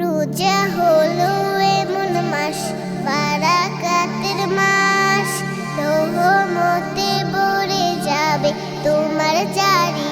রোজা হলো এমন মাস বারাকাতের মাস। রহমতে ভরে যাবে তোমার চারি